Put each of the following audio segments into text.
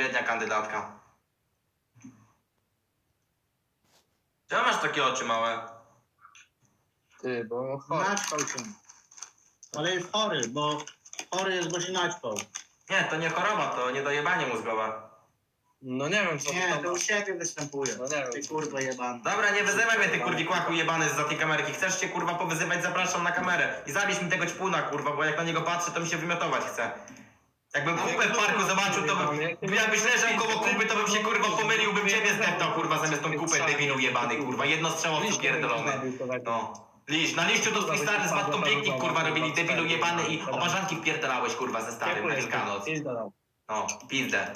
odpowiednia kandydatka. Czemu masz takie oczy małe? Ty, bo Naćpał się. Ale jest chory, bo chory jest, bo się naćpał. Nie, to nie choroba, to niedojebanie mózgowe. No nie wiem co Nie, tam to u siebie występuje. No nie wiem. Ty kurwa jebany. Dobra, nie wyzywaj mnie, ty kurwi kłaku jebany z za tej kamerki. Chcesz się kurwa powyzywać, zapraszam na kamerę. I zabierz mi tego ćpuna, kurwa, bo jak na niego patrzę, to mi się wymiotować chce. Jakbym kupę w parku zobaczył, to bym... Jakbyś leżał koło kupy, to bym się kurwa pomylił, bym ciebie zdeptał, kurwa, zamiast tą kupę debilu jebany, kurwa. Jednostrzałowcu pierdolony. No. Liść, na liściu to twój stary z matką pięknik, kurwa, robili debilu jebany i obarzanki wpierdalałeś, kurwa, ze starym na Wielkanoc. No, pizdę.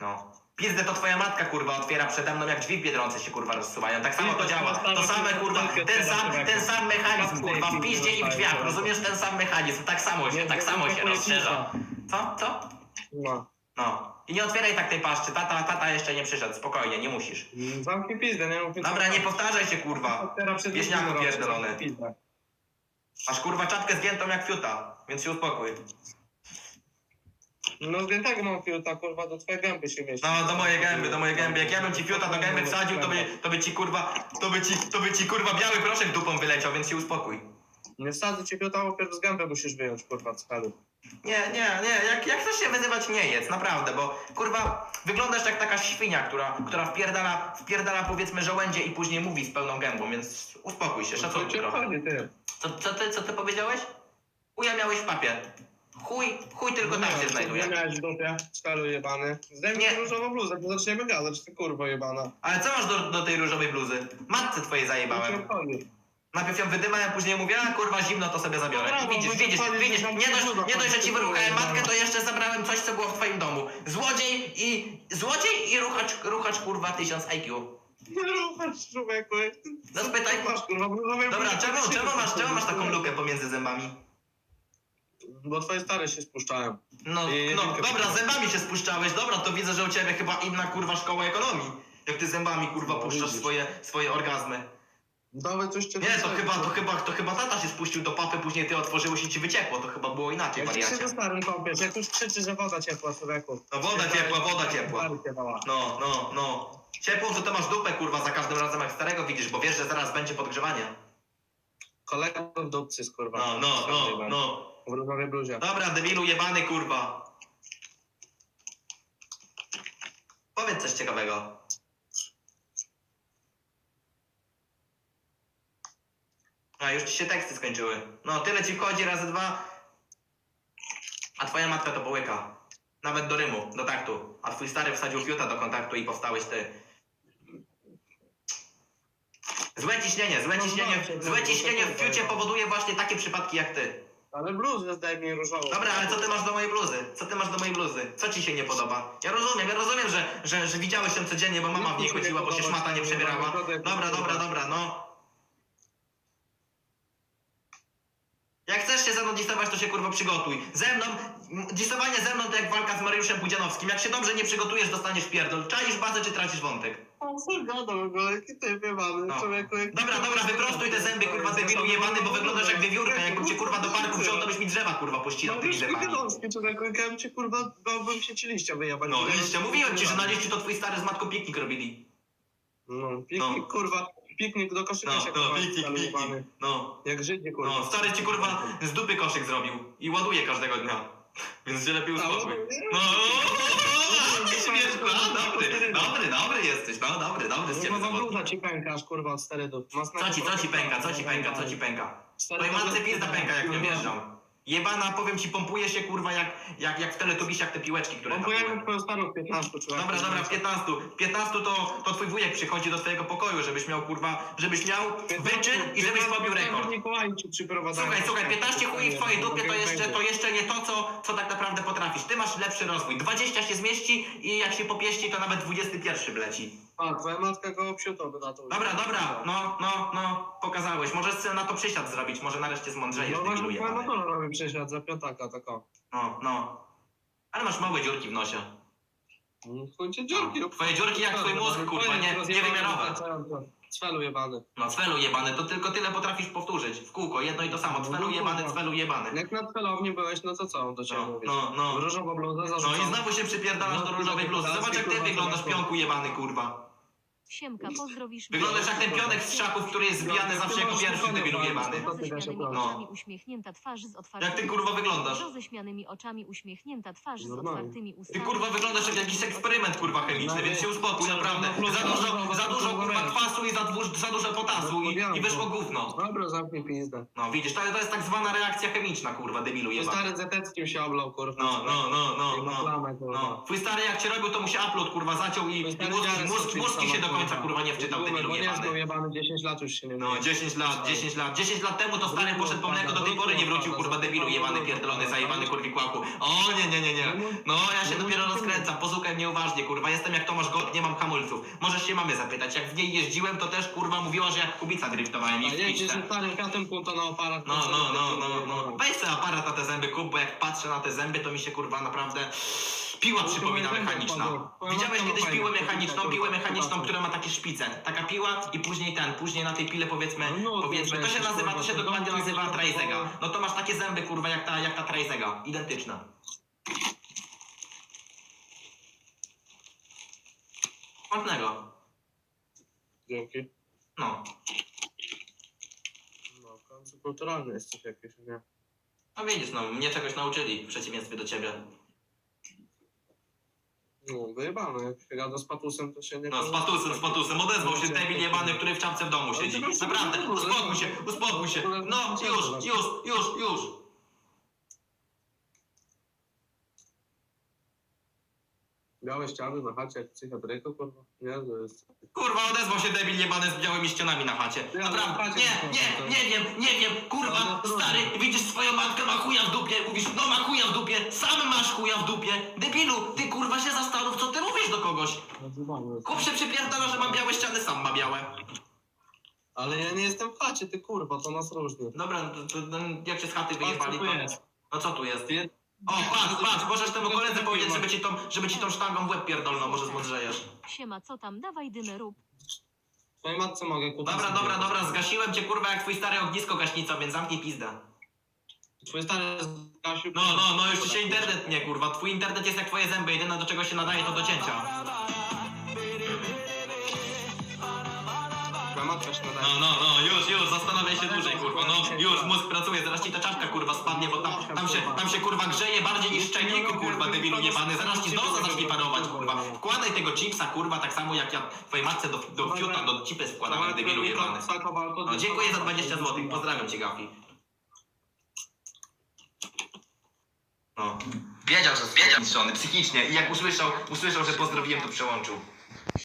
No. Pizdę to twoja matka kurwa otwiera przede mną jak drzwi w Biedronce się kurwa rozsuwają. Tak samo to działa. To same kurwa, ten sam, ten sam mechanizm kurwa w piździe i w drzwiach. Rozumiesz ten sam mechanizm. Tak samo się, tak samo się rozszerza. Co? Co? No. No. I nie otwieraj tak tej paszczy. Tata, tata jeszcze nie przyszedł. Spokojnie, nie musisz. Zamknij pizdę, nie mów Dobra, nie powtarzaj się kurwa. Wieśniaku pierdolony. Masz kurwa czapkę zgiętą jak fiuta, więc się uspokój. No zdjętego mam fiuta, kurwa, do twojej gęby się mieści. No, do mojej gęby, do mojej gęby. Jak ja bym ci fiuta do gęby wsadził, to by, to by ci kurwa, to by ci, to by ci kurwa biały proszek dupą wyleciał, więc się uspokój. Nie wsadzę ci fiuta, bo pierw z gęby musisz wyjąć, kurwa, z pelu. Nie, nie, nie, jak, jak chcesz się wyzywać, nie jedz, naprawdę, bo kurwa, wyglądasz jak taka świnia, która, która wpierdala, wpierdala powiedzmy żołędzie i później mówi z pełną gębą, więc uspokój się, Co szacunku cię trochę. ty? Co, co ty, co ty powiedziałeś? Chuja miałeś w papie. Chuj, chuj tylko tam się znajduje. Nie miałeś w dupie, spelu jebany. Zdejmij Nie. tę różową bluzę, to zaczniemy gadać, ty kurwa jebana. Ale co masz do, do tej różowej bluzy? Matce twojej Co cię zajebałem. Najpierw ją wydymałem, później mówię, a kurwa zimno, to sobie zabiorę. Dobra, I widzisz, widzisz, widzisz, nie dość, nie dość, że ci wyruchałem matkę, to jeszcze zabrałem coś, co było w twoim domu. Złodziej i... Złodziej i ruchacz, ruchacz kurwa 1000 IQ. Nie ruchasz, człowieku. No spytaj- Masz, kurwa, bluzowej Dobra, czemu, czemu masz, czemu masz taką lukę pomiędzy zębami? Bo twoje stare się spuszczają. No, I- no, jedynkę dobra, puszczałem. zębami się spuszczałeś, dobra, to widzę, że u ciebie chyba inna kurwa szkoła ekonomii. Jak ty zębami kurwa No, puszczasz widzisz. swoje, swoje orgazmy. Dawaj coś cię Nie, to chyba, to chyba, to chyba tata się spuścił do papy, później ty otworzyłeś i ci wyciekło, to chyba było inaczej, Jak się wariacie. ze starym kąpiesz, jak już krzyczy, że woda ciepła, człowieku. No woda ciepła, woda ciepła. Stary. No, no, no. Ciepłą to ty masz dupę, kurwa, za każdym razem jak starego widzisz, bo wiesz, że zaraz będzie podgrzewanie. Kolega w dupcy, kurwa. No, no, no, no. W różowej bluzie. Dobra, debilu jebany, kurwa. Powiedz coś ciekawego. A, już ci się teksty skończyły. No, tyle ci wchodzi, razy dwa. A twoja matka to połyka. Nawet do rymu, do taktu. A twój stary wsadził fiuta do kontaktu i powstałeś ty. Złe ciśnienie, złe ciśnienie, złe ciśnienie w fiucie powoduje właśnie takie przypadki jak ty. Ale bluzę zdejmij różową. Dobra, ale co ty masz do mojej bluzy? Co ty masz do mojej bluzy? Co ci się nie podoba? Ja rozumiem, ja rozumiem, że, że, że widziałeś ją codziennie, bo mama w niej chodziła, bo się szmata nie przebierała. Dobra, dobra, dobra, no. Jak chcesz się ze mną disować, to się kurwa przygotuj. Ze mną, disowanie ze mną to jak walka z Mariuszem Pudzianowskim. Jak się dobrze nie przygotujesz, dostaniesz pierdol. Czaisz bazę, czy tracisz wątek? A co gadał, bo jaki ty jebany, No. człowieku. Dobra, dobra, wyprostuj te zęby, kurwa, debilu jebany, bo wyglądasz jak wiewiórka. Jakbym cię kurwa do parku wziął, to byś mi drzewa kurwa pościnał No tymi zębami. wygolski, człowieku, jak ja bym cię, kurwa, bałbym się ci liścia wyjebać. No, liście, mówiłem ci, że na liściu to twój stary z matką piknik robili. No, piknik, No. kurwa, piknik do koszyka No, się, no, kurwa, piknik, piknik. No, Jak Żydzi, kurwa. no, stary ci kurwa z dupy koszyk zrobił i ładuje każdego dnia. Więc się lepiej uspokój. No, śmieszko, no, dobry, dobry, dobry jesteś, no, dobry, dobry z ciebie Kurwa, zawodnik. ci pęka, aż kurwa od sterydów. Co ci, co ci pęka, co ci pęka, co ci pęka? Twojej matce pizda pęka, jak nie wjeżdżam. Jebana, powiem ci, pompuje się kurwa jak, jak, jak w teletubisiach te piłeczki, które tam były. Pompujemy starą 15, człowieku. Dobra, dobra, w 15. W 15 to, to twój wujek przychodzi do twojego pokoju, żebyś miał kurwa, żebyś miał wyczyn i żebyś pobił rekord. Przyprowadzają. Słuchaj, słuchaj, 15 chuj w twojej dupie to jeszcze, to jeszcze nie to, co, co tak naprawdę potrafisz. Ty masz lepszy rozwój. 20 się zmieści i jak się popieści, to nawet 21 wleci. A, twoja matka go na to. Dobra, dobra, no, no, no, pokazałeś. Możesz sobie na to przysiad zrobić, może nareszcie zmądrzejesz, No debilu właśnie, twoja jebany. matka robi przesiad za piątaka, tako. No, no. Ale masz małe dziurki w nosie. Chuj cię dziurki. Twoje dziurki jak twój mózg, kurwa, nie- niewymiarowe. Cwelu jebany. No cwelu jebany, to tylko tyle potrafisz powtórzyć. W kółko, jedno i to samo. Cwelu jebany, cwelu jebany. Jak na celowni byłeś, no to co on do ciebie No, mówi? no, no. Różowa bluza No zarzucona. i znowu się przypierdalasz do różowej bluzy. Zobacz jak ty wyglądasz, pionku jebany, kurwa. Siemka, pozdrowisz Wyglądasz jak ten pionek z szaków, który jest zbijany zawsze jako pierwszy, debilu jebany. Roześmianymi No. oczami uśmiechnięta twarz z otwartymi Jak ty kurwa wyglądasz? Roześmianymi oczami uśmiechnięta twarz z Normalnie. otwartymi Ty ustami. kurwa wyglądasz jak jakiś eksperyment kurwa chemiczny, więc się uspokój naprawdę. Za dużo, za dużo kurwa kwasu i za, dwu- za dużo potasu i, i wyszło gówno. Dobra, zamknij pizdę. No widzisz, to, to jest tak zwana reakcja chemiczna kurwa, debilu To jebany. stary Zeteckim się oblał, kurwa. No, no, no, no, no. kurwa. No, twój stary jak cię robił, to mu się upload kurwa zaciął i, i mózg, mózg, mózg się do końca kurwa nie wczytał, debilu Bo nie jebany. był jebany 10 lat już się nie No, 10 lat, 10 lat, 10 lat temu to stary poszedł po mleko, do tej pory nie wrócił, kurwa debilu jebany, pierdolony, zajebany kurwi kłaku. O nie, nie, nie, nie. No, ja się dopiero rozkręcam, posłuchaj mnie uważnie, kurwa, jestem jak Tomasz Gott, nie mam hamulców. Możesz się mamy zapytać, jak w niej jeździłem, to też kurwa mówiła, że jak kubica driftowałem i A w jeździsz piczce. ze starym katem punto na aparat. No, no, no, no, no. Weź sobie aparat na te zęby kup, bo jak patrzę na te zęby, to mi się kurwa naprawdę piła przypomina mechaniczna. Widziałeś kiedyś piłę mechaniczną, piłę mechaniczną, która ma takie szpice. Taka piła i później ten, później na tej pile powiedzmy, No, powiedzmy, to się nazywa, to się to dokładnie nazywa Trajzega. No to masz takie zęby kurwa jak ta, jak ta Trajzega, identyczna. Smacznego. Dzięki. No. No, w końcu kulturalny jesteś jakiś, nie? No widzisz, no, mnie czegoś nauczyli w przeciwieństwie do ciebie. No, wyjebane. Jak się gada z patusem, to się nie... No, z patusem, z patusem, odezwał się debil jebany, który w czapce w domu siedzi. Naprawdę, uspokój się, uspokój się. No, już, już, już, już. Białe ściany na chacie jak psychiatryku, kurwa. Nie, to jest... Kurwa, odezwał się debil jebany z białymi ścianami na chacie. Ja na Naprawdę, chacie nie, nie nie, wiem, nie wiem, kurwa, stary, widzisz swoją matkę ma chuja w dupie, mówisz, no ma chuja w dupie, sam masz chuja w dupie. Debilu, ty kurwa się zastanów, co ty mówisz do kogoś. Kup się przypierdala, że mam białe ściany, sam ma białe. Ale ja nie jestem w chacie, ty kurwa, to nas różni. Dobra, to, to, to, jak się z chaty wyjebali, to... No co tu jest? Ty- O, patrz, patrz, możesz temu koledze powiedzieć, żeby ci tą, żeby ci tą sztangą w łeb pierdolną, może zmądrzejesz. Siema, co tam? Dawaj dymę rób. Twojej matce mogę kupić. Dobra, dobra, dobra, zgasiłem cię kurwa jak twój stary ognisko gaśnica, więc zamknij pizdę. Twój stary zgasił... No, no, no, już ci się internet nie kurwa. Twój internet jest jak twoje zęby, jedyne do czego się nadaje to do cięcia. Zastanawiaj się dłużej kurwa, no, już, mózg pracuje, zaraz ci ta czaszka kurwa spadnie, bo tam, tam się, tam się kurwa grzeje bardziej niż w czajniku kurwa, debilu jebany, zaraz ci z nosa zacznie parować kurwa. Wkładaj tego chipsa kurwa, tak samo jak ja twojej matce do, do fiuta, do chipy wkładałem, debilu jebany. No, dziękuję za 20 zł, pozdrawiam cię Gafi. No. Wiedział, że jest psychicznie i jak usłyszał, usłyszał, że pozdrowiłem, to przełączył.